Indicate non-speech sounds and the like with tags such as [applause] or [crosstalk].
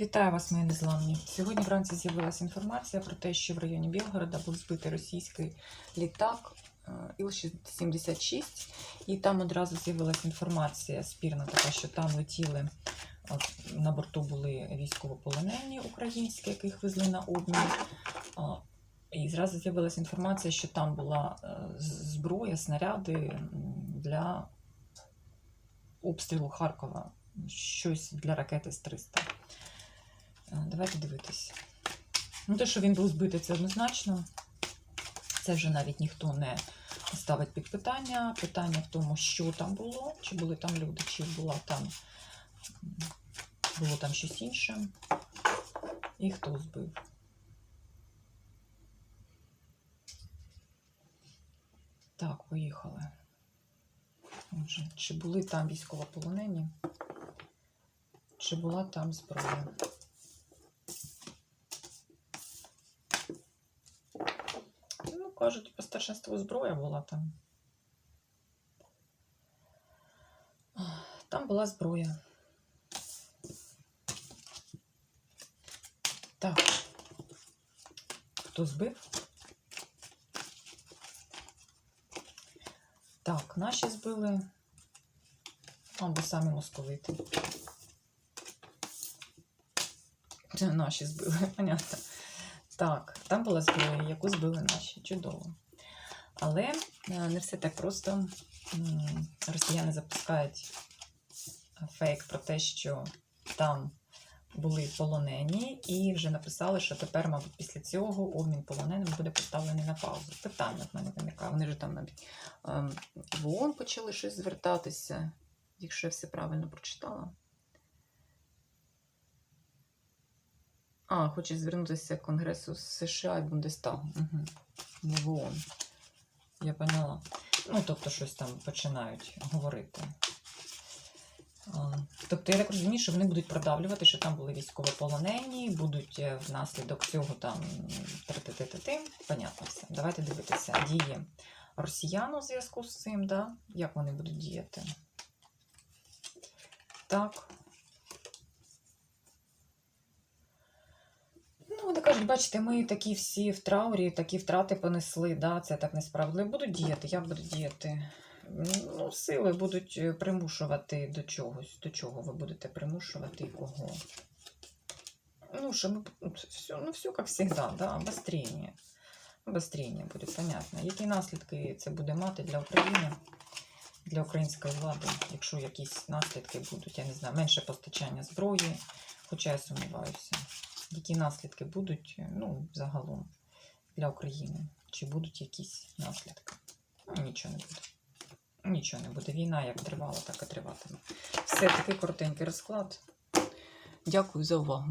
Вітаю вас, мої незламні. Сьогодні вранці з'явилася інформація про те, що в районі Білгорода був збитий російський літак е, Іл-76, і там одразу з'явилася інформація спірна, така, що там летіли на борту були військовополонені українські, яких везли на обмін. І зразу з'явилася інформація, що там була е, зброя, снаряди для обстрілу Харкова, щось для ракети С-300. Е, Давайте дивитись. Ну, те, що він був збитий, це однозначно. Це вже навіть ніхто не ставить під питання. Питання в тому, що там було, чи були там люди, чи була там, було там щось інше. І хто збив. Так, поїхали. Отже, чи були там військовополонені, чи була там зброя? Ну, кажуть, по старшинству зброя була там. Там була зброя. Так. Хто збив? Так, наші збили. Або самі московити. Наші збили, [laughs] понятно. Так, там була зброя, яку збили наші. Чудово. Але е, не все так просто. Росіяни запускають фейк про те, що там були полонені, і вже написали, що тепер, мабуть, після цього обмін полоненим буде поставлений на паузу. Питання в мене виникає. Вони ж там навіть ем, в ООН почали щось звертатися, якщо я все правильно прочитала. А, хоче звернутися к Конгресу США і Бундестагу. Угу. В ООН. Я поняла. Ну, тобто, щось там починають говорити. Тобто, я так розумію, що вони будуть продавлювати, що там були військовополонені, будуть е, внаслідок цього там ти Понятно все. Давайте дивитися. Дії росіян у зв'язку з цим, да? як вони будуть діяти. Так. Кажуть, бачите, ми такі всі в траурі, такі втрати понесли, да, це так несправедливо. Будуть діяти, як будуть діяти? Ну, сили будуть е, примушувати до чогось. До чого ви будете примушувати і кого? Ну, щоб все, ну, все як завжди, да, обострення. Обострення буде, понятно. Які наслідки це буде мати для України, для української влади, якщо якісь наслідки будуть, я не знаю, менше постачання зброї, хоча я сумніваюся. Які наслідки будуть, ну, загалом для України? Чи будуть якісь наслідки? Ну, нічого не буде. Нічого не буде. Війна як тривала, так і триватиме. Все, такий коротенький розклад. Дякую за увагу.